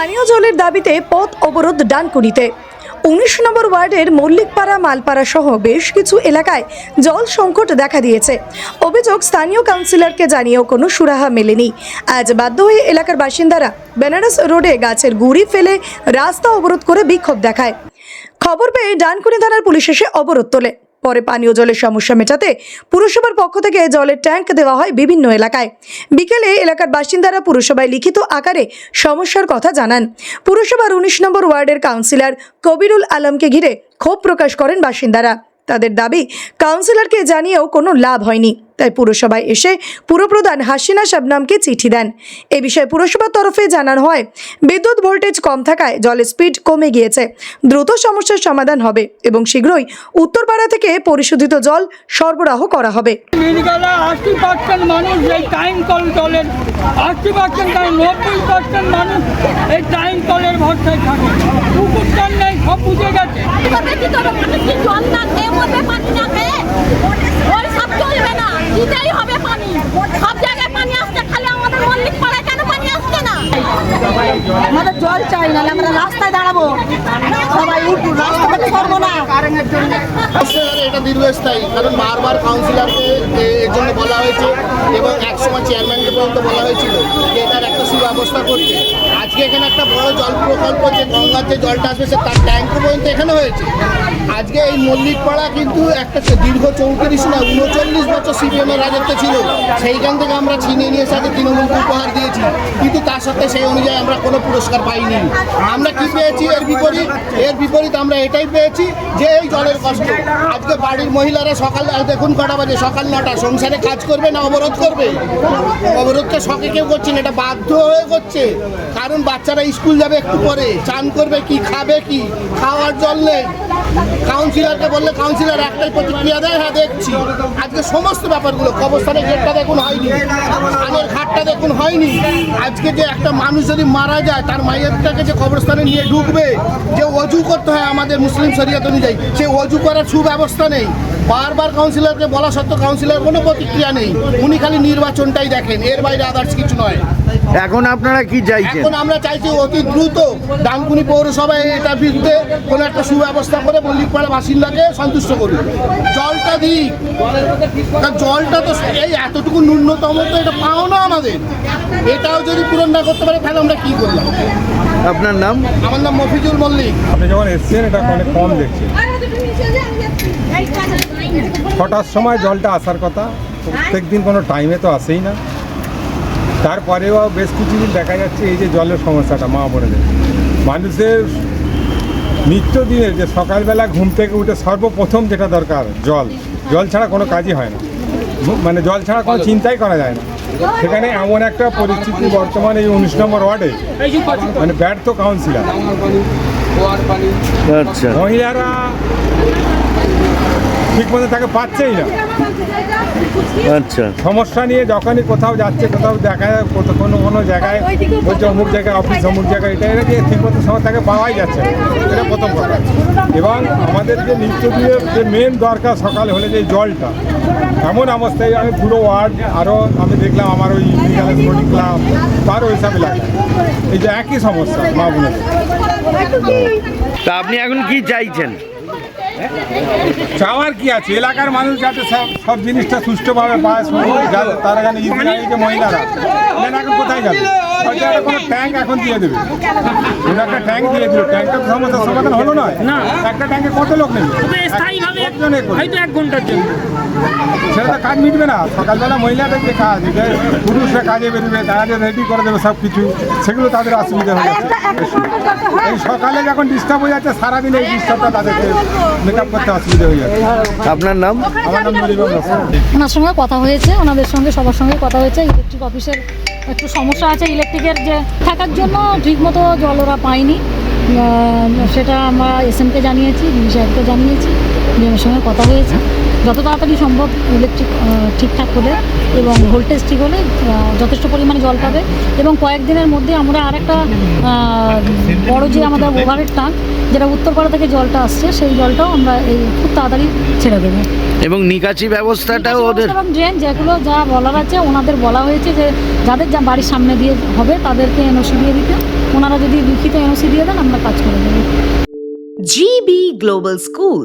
পানীয় জলের দাবিতে পথ অবরোধ ডানকুনিতে। উনিশ নম্বর ওয়ার্ডের মল্লিকপাড়া, মালপাড়া সহ বেশ কিছু এলাকায় জল সংকট দেখা দিয়েছে। অভিযোগ স্থানীয় কাউন্সিলরকে জানিয়েও কোনো সুরাহা মেলেনি। আজ বাধ্য হয়ে এলাকার বাসিন্দারা বেনারস রোডে গাছের গুড়ি ফেলে রাস্তা অবরোধ করে বিক্ষোভ দেখায়। খবর পেয়ে ডানকুনি থানার পুলিশ এসে অবরোধ তোলে। পরে পানীয় জলের সমস্যা মেটাতে পুরসভার পক্ষ থেকে জলের ট্যাঙ্ক দেওয়া হয় বিভিন্ন এলাকায়। বিকেলে এলাকার বাসিন্দারা পুরসভায় লিখিত আকারে সমস্যার কথা জানান। পুরসভার উনিশ নম্বর ওয়ার্ডের কাউন্সিলর কবিরুল আলমকে ঘিরে ক্ষোভ প্রকাশ করেন বাসিন্দারা। তাদের দাবি, কাউন্সিলরকে জানিয়েও কোনো লাভ হয়নি। তাই পুরসভায় এসে পুরপ্রধান হাসিনা শাবনামকে চিঠি দেন। এ বিষয়ে পুরসভার তরফে জানানো হয়, বিদ্যুৎ ভোল্টেজ কম থাকায় জলের স্পিড কমে গিয়েছে, দ্রুত সমস্যার সমাধান হবে এবং শীঘ্রই উত্তরপাড়া থেকে পরিশোধিত জল সরবরাহ করা হবে। মানুষ এই টাইম কলের ভরসায় থাকে। নেই, সব বুঝে গেছে এভাবে কি তোরা মানুষ কি জল না খেয়ে মরবে পানি না খেয়ে ওই সব চলবে না দিতেই হবে পানি সব জায়গায় পানি আসছে খালি আমাদের মল্লিক পাড়ায় কেন পানি আসছে না আমাদের জল চাই না আমরা রাস্তায় দাঁড়াবো। সবাই উঠুন রাস্তাঘাটে করব না। এটা দীর্ঘস্থায়ী, কারণ বারবার কাউন্সিলরকে এর জন্য বলা হয়েছে এবং একসময় চেয়ারম্যানকে পর্যন্ত বলা হয়েছিল যে এটার একটা সুব্যবস্থা করতে। আজকে এখানে একটা বড় জল প্রকল্প, যে গঙ্গার যে জলটা আসবে, সে তার ট্যাঙ্ক পর্যন্ত এখানে হয়েছে। আজকে এই মল্লিকপাড়া কিন্তু একটা দীর্ঘ চৌত্রিশ না উনচল্লিশ বছর সিপিএমের রাজত্ব ছিল। সেইখান থেকে আমরা ছিনিয়ে নিয়ে সাথে আগে তৃণমূলকে উপহার দিয়েছি। কিন্তু তার সাথে সেই অনুযায়ী আমরা কোনো পুরস্কার পাইনি। আমরা কি পেয়েছি? এর বিপরীত এর বিপরীত আমরা এটাই পেয়েছি যে এই জলের কষ্ট। আজকে বাড়ির মহিলারা সকাল দেখুন কটা বাজে, সকাল নটা। সংসারে কাজ করবে না, অবরোধ করবে? অবরোধটা শখে কেউ করছে না, এটা বাধ্য হয়ে করছে। কারণ বাচ্চারা স্কুল যাবে একটু পরে। চান করবে কি, খাবে কি, খাওয়ার জল নেই। কাউন্সিলরকে বললে কাউন্সিলর একটাই প্রতিক্রিয়া দেয় হ্যাঁ দেখছি। আজকে সমস্ত ব্যাপারগুলো, কবরস্থানের গেটটা দেখুন হয়নি ধানের ঘাটটা দেখুন হয়নি। আজকে যে একটা মানুষ যদি মারা যায়, তার মায়েরটাকে যে কবরস্থানে নিয়ে ঢুকবে, যে অজু করতে হয় আমাদের মুসলিম শরিয়ত অনুযায়ী সেই অজু করার সুব্যবস্থা নেই। বারবার কাউন্সিলরকে বলা সত্ত্বেও কাউন্সিলর কোনো প্রতিক্রিয়া নেই। উনি খালি নির্বাচনটাই দেখেন, এর বাইরে আদার্স কিছু নয়। এখন আপনারা কি চাইছেন? এখন আমরা চাইছি অতি দ্রুত ডানকুনি পৌরসভায় এটা বিরুদ্ধে কোনো একটা সুব্যবস্থা করে মল্লিকপাড়া বাসিন্দাকে সন্তুষ্ট করুন। জলটা দিক। কারণ জলটা তো এই এতটুকু ন্যূনতম তো এটা পাও না আমাদের। এটাও যদি পূরণ না করতে পারে তাহলে আমরা কি করলাম? আপনার নাম? আমার নাম মফিজুল মল্লিক। আপনি যখন এসছেন এটা অনেক কম দেখছেন ছটার সময় জলটা আসার কথা। প্রত্যেক দিন কোনো টাইমে তো আসেই না। তারপরেও বেশ কিছুদিন দেখা যাচ্ছে এই যে জলের সমস্যাটা মা বোনেদের। মানুষের নিত্যদিনের যে সকালবেলা ঘুম থেকে উঠে সর্বপ্রথম যেটা দরকার জল। জল ছাড়া কোনো কাজই হয় না। মানে জল ছাড়া কোনো চিন্তাই করা যায় না। সেখানে এমন একটা পরিস্থিতি বর্তমানে এই উনিশ নম্বর ওয়ার্ডে মানে ব্যর্থ কাউন্সিলর আচ্ছা। মহিলারা ঠিক মতো তাকে পাচ্ছেই না। আচ্ছা। সমস্যা নিয়ে যখনই কোথাও যাচ্ছে কোথাও দেখা কোনো কোনো জায়গায় বলছে অমুক জায়গায় অফিস অমুক জায়গায় এটা এটা দিয়ে ঠিক মতো সময় তাকে পাওয়াই যাচ্ছে না। এটা প্রথম কথা। এবং আমাদের যে নিত্যদিনের যে মেন দরকার সকালে হলে যে জলটা এমন অবস্থায় আমি পুরো ওয়ার্ড আরও আমি দেখলাম আমার ওই বিকালে স্পোর্টিং ক্লাব তারও ওইসব লাগে। এই যে একই সমস্যা মা বোনের। তা আপনি এখন কি চাইছেন? চাওয়ার কি আছে? এলাকার মানুষ যাতে সব সব জিনিসটা সুষ্ঠুভাবে পায় তারা এখানে মহিলারা এলাকা কোথায় যাবে? কোনো ট্যাঙ্ক এখন দিয়ে দেবে। একটা ট্যাঙ্ক দিয়ে দিল। ট্যাঙ্কটা তো সমস্যার সমাধান হলো নয়। না। একটা ট্যাঙ্কে কত লোক নেবে? স্থায়ীভাবে কতজনে করবে? হয়তো এক ঘণ্টার জন্য। সেটা তো কাজ মিটবে না। সকালবেলা মহিলাদের যে কাজ পুরুষরা কাজে বেরোবে তাদের রেডি করে দেবে সব কিছু সেগুলো তাদের অসুবিধা হয়ে যাচ্ছে। এই সকালে যখন ডিস্টার্ব হয়ে যাচ্ছে সারাদিন এই ডিস্টার্বটা তাদেরকে মেকআপ করতে অসুবিধা হয়ে যাচ্ছে। আপনার নাম? আমার নাম ওনার সঙ্গে কথা হয়েছে। ওনাদের সঙ্গে সবার সঙ্গে কথা হয়েছে। ইলেকট্রিক অফিসের একটু সমস্যা আছে ইলেকট্রিকের যে থাকার জন্য ঠিকমতো জল ওরা পায়নি। সেটা আমরা এস এমকে জানিয়েছি সাহেবকে জানিয়েছি, ডিএমের সঙ্গে কথা হয়েছে। যত তাড়াতাড়ি সম্ভব ইলেকট্রিক ঠিকঠাক হলে এবং ভোল্টেজ ঠিক হলে যথেষ্ট পরিমাণে জল পাবে এবং কয়েকদিনের মধ্যে আমরা আরেকটা আহ, বড় যে আমাদের ওভারের ট্যাঙ্ক যেটা উত্তরপাড়া থেকে জলটা আসছে সেই জলটাও আমরা এই খুব তাড়াতাড়ি ছেড়ে দেবো। এবং নিকাশি ব্যবস্থাটাও ওদের এবং ড্রেন যেগুলো যা বলার আছে ওনাদের বলা হয়েছে যে যাদের যা বাড়ির সামনে দিয়ে হবে তাদেরকে এনওসি দিয়ে দিতে। ওনারা যদি লিখিত এনওসি দিয়ে দেন আমরা কাজ করে দেবো। GB global School,